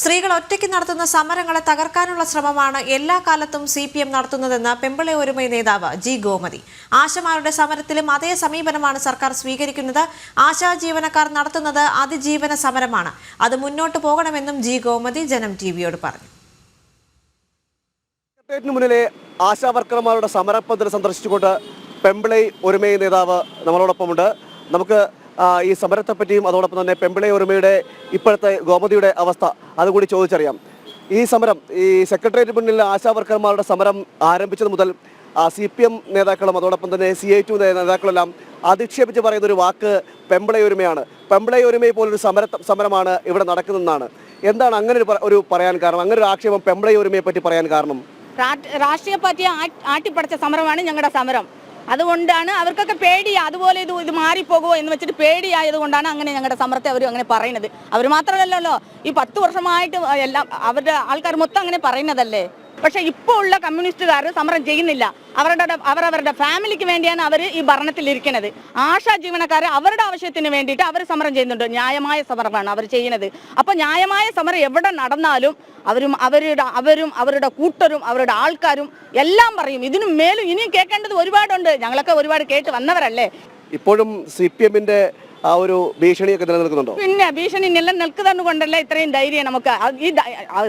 സ്ത്രീകൾ ഒറ്റയ്ക്ക് നടത്തുന്ന സമരങ്ങളെ തകർക്കാനുള്ള ശ്രമമാണ് എല്ലാ കാലത്തും സി പി എം നടത്തുന്നതെന്ന് പെമ്പിളെ ഒരുമൈ നേതാവ് ജി ഗോമതി. ആശമാരുടെ സമരത്തിലും അതേ സമീപനമാണ് സർക്കാർ സ്വീകരിക്കുന്നത്. ആശാ ജീവനക്കാർ നടത്തുന്നത് അതിജീവന സമരമാണ്. അത് മുന്നോട്ട് പോകണമെന്നും ജി ഗോമതി ജനം ടി വിയോട് പറഞ്ഞു. മുന്നിലെ ആശാ വർക്കർമാരുടെ സമരപ്പന്തൽ സന്ദർശിച്ചുകൊണ്ട് പെമ്പിളൈ ഒരുമൈ നേതാവ് നമ്മളോടൊപ്പമുണ്ട്. നമുക്ക് ഈ സമരത്തെപ്പറ്റിയും അതോടൊപ്പം തന്നെ പെമ്പിളെ ഒരുമയുടെ ഇപ്പോഴത്തെ ഗോമതിയുടെ അവസ്ഥ അതുകൂടി ചോദിച്ചറിയാം. ഈ സമരം ഈ സെക്രട്ടേറിയറ്റ് മുന്നിൽ ആശാവർക്കർമാരുടെ സമരം ആരംഭിച്ചത് മുതൽ സി പി എം നേതാക്കളും അതോടൊപ്പം തന്നെ സി ഐ ടു നേതാക്കളെല്ലാം അധിക്ഷേപിച്ച് പറയുന്ന ഒരു വാക്ക് പെമ്പിളയൊരുമയാണ് പെമ്പിളയൊരുമയെ പോലൊരു സമര സമരമാണ് ഇവിടെ നടക്കുന്നതെന്നാണ്. എന്താണ് അങ്ങനെ ഒരു പറയാൻ കാരണം? അങ്ങനെ ഒരു ആക്ഷേപം പെമ്പിളയൊരുമയെ പറ്റി പറയാൻ കാരണം? രാഷ്ട്രീയ പാർട്ടിയെ ആട്ടിപ്പടച്ച സമരമാണ് ഞങ്ങളുടെ സമരം. അതുകൊണ്ടാണ് അവർക്കൊക്കെ പേടിയാ. അതുപോലെ ഇത് ഇത് മാറിപ്പോകുമോ എന്ന് വെച്ചിട്ട് പേടിയായതുകൊണ്ടാണ് അങ്ങനെ ഞങ്ങളുടെ സമരത്തെ അവർ അങ്ങനെ പറയുന്നത്. അവർ മാത്രമല്ലല്ലോ ഈ പത്ത് വർഷമായിട്ട് എല്ലാം അവരുടെ ആൾക്കാർ മൊത്തം അങ്ങനെ പറയുന്നതല്ലേ? പക്ഷെ ഇപ്പോൾ ഉള്ള കമ്മ്യൂണിസ്റ്റുകാർ സമരം ചെയ്യുന്നില്ല. അവരുടെ അവരവരുടെ ഫാമിലിക്ക് വേണ്ടിയാണ് അവർ ഈ ഭരണത്തിൽ ഇരിക്കുന്നത് ആശാ ജീവനക്കാർ അവരുടെ ആവശ്യത്തിന് വേണ്ടിയിട്ട് അവർ സമരം ചെയ്യുന്നുണ്ട്. ന്യായമായ സമരമാണ് അവർ ചെയ്യുന്നത്. അപ്പോൾ ന്യായമായ സമരം എവിടെ നടന്നാലും അവരും അവരുടെ അവരും അവരുടെ കൂട്ടരും അവരുടെ ആൾക്കാരും എല്ലാം പറയും. ഇതിനും മേലും ഇനിയും കേൾക്കേണ്ടത് ഒരുപാടുണ്ട്. ഞങ്ങളൊക്കെ ഒരുപാട് കേട്ട് വന്നവരല്ലേ? ഇപ്പോഴും സി പി എമ്മിന്റെ ആ ഒരു ഭീഷണിയൊക്കെ നിലനിൽക്കുന്നുണ്ടോ? പിന്നെ ഭീഷണി നിലനിൽക്കുന്നത് കൊണ്ടല്ലേ ഇത്രയും ധൈര്യം നമുക്ക്? ഈ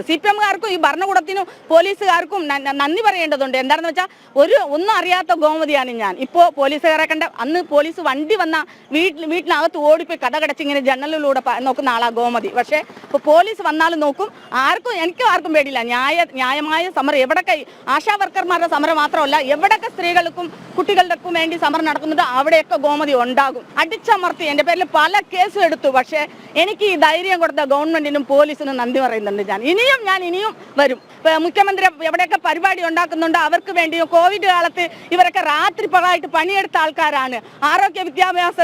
സി പി എമ്മുകാർക്കും ഈ ഭരണകൂടത്തിനും പോലീസുകാർക്കും നന്ദി പറയേണ്ടതുണ്ട്. എന്താണെന്ന് വെച്ചാൽ ഒരു ഒന്നും അറിയാത്ത ഗോമതിയാണ് ഞാൻ. ഇപ്പോൾ പോലീസുകാരെ കണ്ട അന്ന് പോലീസ് വണ്ടി വന്ന വീട്ടിൽ വീട്ടിനകത്ത് ഓടിപ്പോയി കടകടച്ച് ഇങ്ങനെ ജനലിലൂടെ നോക്കുന്ന ആളാ ഗോമതി. പക്ഷേ ഇപ്പോൾ പോലീസ് വന്നാലും നോക്കും ആർക്കും എനിക്കും ആർക്കും പേടിയില്ല. ന്യായ ന്യായമായ സമരം എവിടൊക്കെ ആശാ വർക്കർമാരുടെ സമരം മാത്രമല്ല എവിടൊക്കെ സ്ത്രീകൾക്കും കുട്ടികൾക്കും വേണ്ടി സമരം നടക്കുന്നത് അവിടെയൊക്കെ ഗോമതി ഉണ്ടാകും. അടിച്ചമർത്തി എന്റെ പേരിൽ പല കേസും എടുത്തു. പക്ഷേ എനിക്ക് ഈ ധൈര്യം കൊടുത്ത ഗവൺമെന്റിനും പോലീസിനും നന്ദി പറയുന്നുണ്ട് ഞാൻ. ഇനിയും ഞാൻ ഇനിയും വരും. മുഖ്യമന്ത്രി എവിടെയൊക്കെ പരിപാടി ഉണ്ടാക്കുന്നുണ്ട് അവർക്ക് വേണ്ടിയും കോവിഡ് കാലത്ത് ഇവരൊക്കെ രാത്രി പകലായിട്ട് പണിയെടുത്ത ആൾക്കാരാണ്. ആരോഗ്യ വിദ്യാഭ്യാസ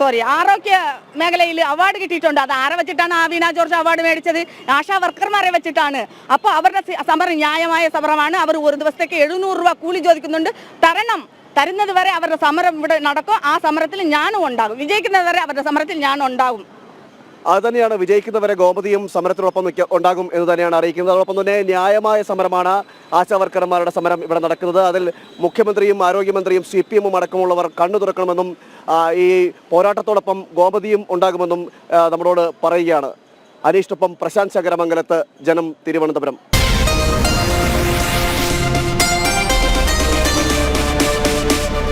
സോറി ആരോഗ്യ മേഖലയിൽ അവാർഡ് കിട്ടിയിട്ടുണ്ട്. അത് ആരെ വെച്ചിട്ടാണ് ആവീന ജോർജ് അവാർഡ് മേടിച്ചത്? ആശാ വർക്കർമാരെ വെച്ചിട്ടാണ്. അപ്പോൾ അവരുടെ സമരം ന്യായമായ സമരമാണ്. അവർ ഒരു ദിവസത്തേക്ക് എഴുന്നൂറ് രൂപ കൂലി ചോദിക്കുന്നുണ്ട്. തരണം. തരുന്നത് വരെ അവരുടെ സമരം ഇവിടെ നടക്കും. ആ സമരത്തിൽ ഞാനും ഉണ്ടാകും. വിജയിക്കുന്നത് വരെ അവരുടെ സമരത്തിൽ ഞാനും ഉണ്ടാകും. അത് തന്നെയാണ് വിജയിക്കുന്നവരെ ഗോമതിയും സമരത്തിനൊപ്പം ഉണ്ടാകും എന്ന് തന്നെയാണ് അറിയിക്കുന്നത്. അതോടൊപ്പം തന്നെ ന്യായമായ സമരമാണ് ആശാവർക്കർമാരുടെ സമരം ഇവിടെ നടക്കുന്നത്. അതിൽ മുഖ്യമന്ത്രിയും ആരോഗ്യമന്ത്രിയും സി പി എമ്മും അടക്കമുള്ളവർ കണ്ണു തുറക്കണമെന്നും ഈ പോരാട്ടത്തോടൊപ്പം ഗോമതിയും ഉണ്ടാകുമെന്നും നമ്മളോട് പറയുകയാണ്. അനീഷിനൊപ്പം പ്രശാന്ത് ശങ്കരമംഗലത്ത് ജനം തിരുവനന്തപുരം.